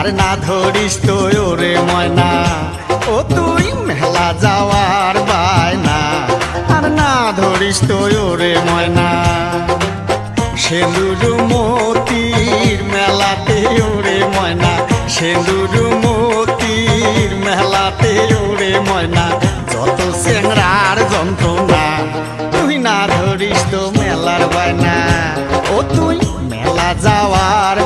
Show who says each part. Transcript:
Speaker 1: আর ধরিস তো ওরে ময়না। ও তুই মেলা যাওয়ার বায়না। আর না ধরিস তো ওরে ময়না। সেলুরু মতির মেলাতে, ওরে ময়না। সেলুরু মতির মেলাতে, ওরে ময়না। যত চেংড়ার যন্ত্রণা, তুই না ধরিস তো মেলার বায়না। ও তুই মেলা যাওয়ার